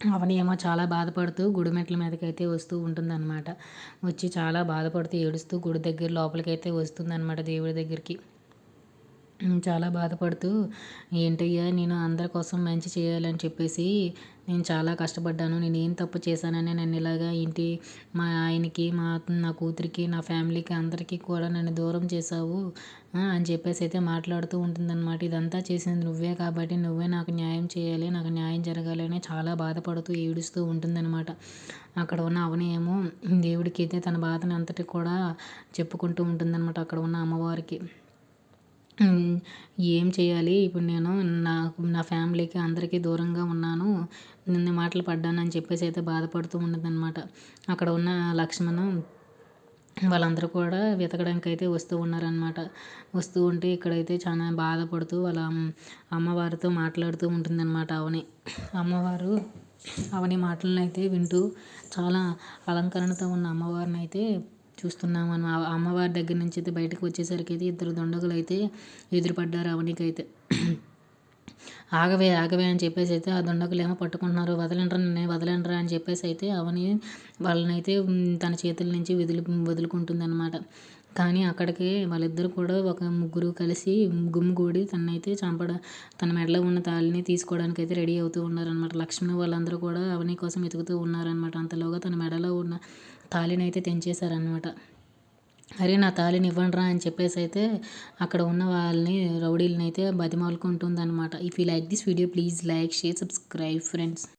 అవని ఏమో చాలా బాధపడుతూ గుడి మెట్ల మీదకైతే వస్తూ ఉంటుందన్నమాట. వచ్చి చాలా బాధపడుతూ ఏడుస్తూ గుడి దగ్గర లోపలికైతే వస్తుందన్నమాట దేవుడి దగ్గరికి. చాలా బాధపడుతూ ఏంటయ్యా నేను అందరి కోసం మంచి చేయాలని చెప్పేసి నేను చాలా కష్టపడ్డాను. నేను ఏం తప్పు చేశానని నన్ను ఇలాగా ఇంటి మా ఆయనకి మా నా కూతురికి నా ఫ్యామిలీకి అందరికీ కూడా నన్ను దూరం చేసావు అని చెప్పేసి అయితే మాట్లాడుతూ ఉంటుందన్నమాట. ఇదంతా చేసింది నువ్వే కాబట్టి నువ్వే నాకు న్యాయం చేయాలి నాకు న్యాయం జరగాలి అని చాలా బాధపడుతూ ఏడుస్తూ ఉంటుందన్నమాట. అక్కడ ఉన్న అవనేమో దేవుడికి అయితే తన బాధని అంతటి కూడా చెప్పుకుంటూ ఉంటుందన్నమాట అక్కడ ఉన్న అమ్మవారికి. ఏం చేయాలి? ఇప్పుడు నేను నాకు నా ఫ్యామిలీకి అందరికీ దూరంగా ఉన్నాను. నిన్న మాటలు పడ్డానని చెప్పేసి అయితే బాధపడుతూ ఉన్నదనమాట అక్కడ ఉన్న లక్ష్మణ్ వాళ్ళందరూ కూడా వెతకడానికి అయితే వస్తూ ఉన్నారనమాట వస్తూ ఉంటే ఇక్కడైతే చాలా బాధపడుతూ వాళ్ళ అమ్మవారితో మాట్లాడుతూ ఉంటుందన్నమాట అవని అమ్మవారు అవని మాటలను అయితే వింటూ చాలా అలంకరణతో ఉన్న అమ్మవారిని అయితే చూస్తున్నాం మనం అమ్మవారి దగ్గర నుంచి అయితే బయటకు వచ్చేసరికి అయితే ఇద్దరు దొండగులు అయితే ఎదురుపడ్డారు అవనికైతే ఆగవే ఆగవే అని చెప్పేసి అయితే ఆ దొండకులు ఏమో పట్టుకుంటున్నారు. వదలండ్రా నేను వదలండ్రా అని చెప్పేసి అయితే అవని వాళ్ళనైతే తన చేతుల నుంచి వదులు వదులుకుంటుందన్నమాట. కానీ అక్కడికి వాళ్ళిద్దరు కూడా ఒక ముగ్గురు కలిసి గుమ్మిగూడి తనైతే చంపడ తన మెడలో ఉన్న తాళిని తీసుకోవడానికి అయితే రెడీ అవుతూ ఉన్నారనమాట లక్ష్మణ్ వాళ్ళందరూ కూడా అవని కోసం వెతుకుతూ ఉన్నారనమాట అంతలోగా తన మెడలో ఉన్న తాళిని అయితే తెంచేశారనమాట అరే నా తాళిని ఇవ్వండిరా అని చెప్పేసి అయితే అక్కడ ఉన్న వాళ్ళని రౌడీలని అయితే బతిమాలుకుంటుంది అనమాట if you like this video please like share subscribe friends